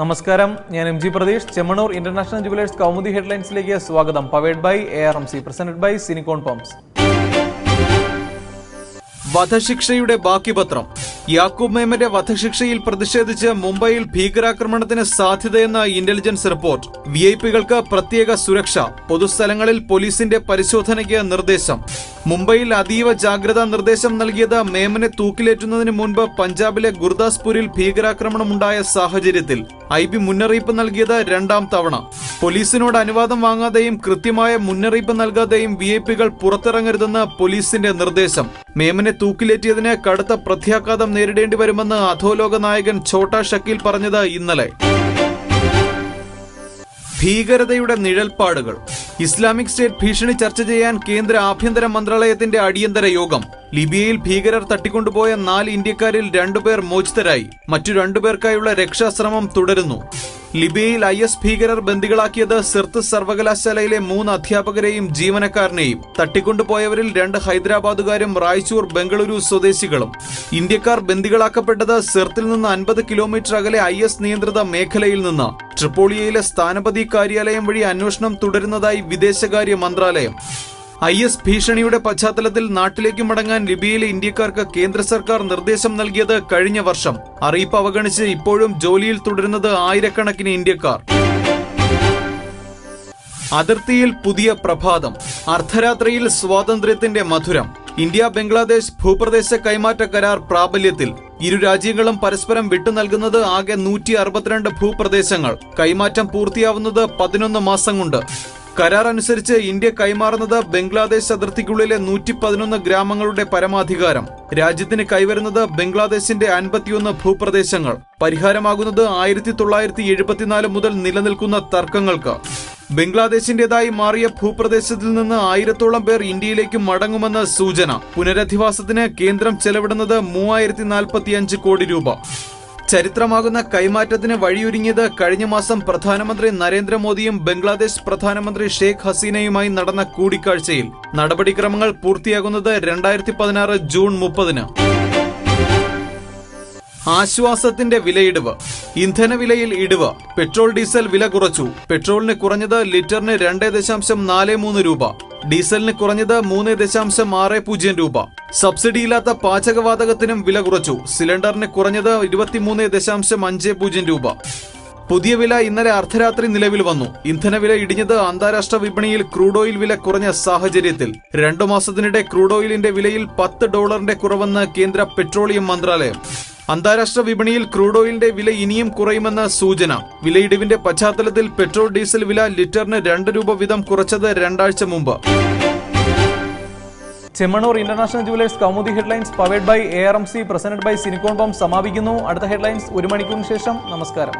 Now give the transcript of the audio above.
നമസ്കാരം. ഞാൻ M G Pratheesh. Chemmanur international jewellers Kaumudi ഹെഡ്ലൈൻസിലേക്ക് സ്വാഗതം. Powered by A R M C presented by സിനിക്കോൺ pumps വധശിക്ഷയുടെ ബാക്കിപത്രം. യാക്കൂബ് മേമന്റെ വധശിക്ഷയിൽ പ്രതിഷേധിച്ച് മുംബൈയിൽ ഭീകരാക്രമണത്തിന് സാധ്യതയെന്ന ഇന്റലിജൻസ് റിപ്പോർട്ട്. വി ഐ പികൾക്ക് പ്രത്യേക സുരക്ഷ. പൊതുസ്ഥലങ്ങളിൽ പോലീസിന്റെ പരിശോധനയ്ക്ക് നിർദ്ദേശം. മുംബൈയിൽ അതീവ ജാഗ്രതാ നിർദ്ദേശം നൽകിയത് മേമനെ തൂക്കിലേറ്റുന്നതിന് മുൻപ് പഞ്ചാബിലെ ഗുർദാസ്പൂരിൽ ഭീകരാക്രമണമുണ്ടായ സാഹചര്യത്തിൽ ഐ ബി മുന്നറിയിപ്പ് നൽകിയത് രണ്ടാം തവണ. പോലീസിനോട് അനുവാദം വാങ്ങാതെയും കൃത്യമായ മുന്നറിയിപ്പ് നൽകാതെയും വി ഐ പികൾ പുറത്തിറങ്ങരുതെന്ന് പോലീസിന്റെ നിർദ്ദേശം. മേമനെ തൂക്കിലേറ്റിയതിന് കടുത്ത പ്രത്യാഘാതം നേരിടേണ്ടി വരുമെന്ന് അധോലോക നായകൻ ഛോട്ടാ ഷക്കീൽ പറഞ്ഞത് ഇന്നലെ. ഭീകരതയുടെ നിഴൽപ്പാടുകൾ. ഇസ്ലാമിക് സ്റ്റേറ്റ് ഭീഷണി ചർച്ച ചെയ്യാൻ കേന്ദ്ര ആഭ്യന്തര മന്ത്രാലയത്തിന്റെ അടിയന്തര യോഗം. ലിബിയയിൽ ഭീകരർ തട്ടിക്കൊണ്ടുപോയ നാല് ഇന്ത്യക്കാരിൽ രണ്ടുപേർ മോചിതരായി. മറ്റു രണ്ടുപേർക്കായുള്ള രക്ഷാശ്രമം തുടരുന്നു. ലിബിയയിൽ ഐ എസ് ഭീകരർ ബന്ദികളാക്കിയത് സിർത്ത് സർവകലാശാലയിലെ മൂന്ന് അധ്യാപകരെയും ജീവനക്കാരനെയും. തട്ടിക്കൊണ്ടുപോയവരിൽ രണ്ട് ഹൈദരാബാദുകാരും റായ്ചൂർ ബംഗളൂരു സ്വദേശികളും. ഇന്ത്യക്കാർ ബന്ദികളാക്കപ്പെട്ടത് സിർത്തിൽ നിന്ന് അൻപത് കിലോമീറ്റർ അകലെ ഐ എസ് നിയന്ത്രിത മേഖലയിൽ നിന്ന്. ട്രിപ്പോളിയയിലെ സ്ഥാനപതി കാര്യാലയം വഴി അന്വേഷണം തുടരുന്നതായി വിദേശകാര്യ മന്ത്രാലയം. ഐ എസ് ഭീഷണിയുടെ പശ്ചാത്തലത്തിൽ നാട്ടിലേക്ക് മടങ്ങാൻ ലിബിയയിലെ ഇന്ത്യക്കാർക്ക് കേന്ദ്ര സർക്കാർ നിർദ്ദേശം നൽകിയത് കഴിഞ്ഞ വർഷം. അറിയിപ്പ് അവഗണിച്ച് ഇപ്പോഴും ജോലിയിൽ തുടരുന്നത് ആയിരക്കണക്കിന് ഇന്ത്യക്കാർ. അതിർത്തിയിൽ പുതിയ പ്രഭാതം. അർദ്ധരാത്രിയിൽ സ്വാതന്ത്ര്യത്തിന്റെ മധുരം. ഇന്ത്യ ബംഗ്ലാദേശ് ഭൂപ്രദേശ കൈമാറ്റ കരാർ പ്രാബല്യത്തിൽ. ഇരു രാജ്യങ്ങളും പരസ്പരം വിട്ടു നൽകുന്നത് ആകെ നൂറ്റി അറുപത്തിരണ്ട് ഭൂപ്രദേശങ്ങൾ. കൈമാറ്റം പൂർത്തിയാവുന്നത് പതിനൊന്ന് മാസം കൊണ്ട് കരാർ അനുസരിച്ച് ഇന്ത്യ കൈമാറുന്നത് ബംഗ്ലാദേശ് അതിർത്തിക്കുള്ളിലെ നൂറ്റി പതിനൊന്ന് ഗ്രാമങ്ങളുടെ പരമാധികാരം. രാജ്യത്തിന് കൈവരുന്നത് ബംഗ്ലാദേശിന്റെ അൻപത്തിയൊന്ന് ഭൂപ്രദേശങ്ങൾ. പരിഹാരമാകുന്നത് ആയിരത്തി തൊള്ളായിരത്തി എഴുപത്തിനാല് മുതൽ നിലനിൽക്കുന്ന തർക്കങ്ങൾക്ക്. ബംഗ്ലാദേശിന്റേതായി മാറിയ ഭൂപ്രദേശത്തിൽ നിന്ന് ആയിരത്തോളം പേർ ഇന്ത്യയിലേക്ക് മടങ്ങുമെന്ന് സൂചന. പുനരധിവാസത്തിന് കേന്ദ്രം ചെലവിടുന്നത് മൂവായിരത്തി കോടി രൂപ. ചരിത്രമാകുന്ന കൈമാറ്റത്തിന് വഴിയൊരുങ്ങിയത് കഴിഞ്ഞ മാസം പ്രധാനമന്ത്രി നരേന്ദ്രമോദിയും ബംഗ്ലാദേശ് പ്രധാനമന്ത്രി ഷെയ്ഖ് ഹസീനയുമായി നടന്ന കൂടിക്കാഴ്ചയിൽ. നടപടിക്രമങ്ങൾ പൂർത്തിയാകുന്നത് രണ്ടായിരത്തി പതിനാറ് ജൂൺ മുപ്പതിന്. ആശ്വാസത്തിന്റെ വിലയിടിവ്. ഇന്ധനവിലയിൽ ഇടിവ്. പെട്രോൾ ഡീസൽ വില കുറച്ചു. പെട്രോളിന് കുറഞ്ഞത് ലിറ്ററിന് രണ്ട് ദശാംശം നാല് മൂന്ന് രൂപ. ഡീസലിന് കുറഞ്ഞത് മൂന്ന് ദശാംശം ആറ് പൂജ്യം രൂപ. സബ്സിഡിയില്ലാത്ത പാചകവാതകത്തിനും വില കുറച്ചു. സിലിണ്ടറിന് കുറഞ്ഞത് ഇരുപത്തിമൂന്ന് ദശാംശം അഞ്ച് പൂജ്യം രൂപ. പുതിയ വില ഇന്നലെ അർദ്ധരാത്രി നിലവിൽ വന്നു. ഇന്ധനവില ഇടിഞ്ഞത് അന്താരാഷ്ട്ര വിപണിയിൽ ക്രൂഡ് ഓയിൽ വില കുറഞ്ഞ സാഹചര്യത്തിൽ. രണ്ടു മാസത്തിനിടെ ക്രൂഡ് ഓയിലിന്റെ വിലയിൽ പത്ത് ഡോളറിന്റെ കുറവെന്ന് കേന്ദ്ര പെട്രോളിയം മന്ത്രാലയം. അന്താരാഷ്ട്ര വിപണിയിൽ ക്രൂഡ് ഓയിലിന്റെ വില ഇനിയും കുറയുമെന്ന സൂചന. വിലയിടിവിന്റെ പശ്ചാത്തലത്തിൽ പെട്രോൾ ഡീസൽ വില ലിറ്ററിന് രണ്ട് രൂപ വീതം കുറച്ചത് രണ്ടാഴ്ച മുമ്പ്. Chemmanur international jewellers Kaumudi headlines powered by A R M C presented by സിനിക്കോൺ ബോം സമാപിക്കുന്നു. അടുത്ത ഹെഡ്ലൈൻസ് ഒരു മണിക്കൂറിന് ശേഷം. നമസ്കാരം.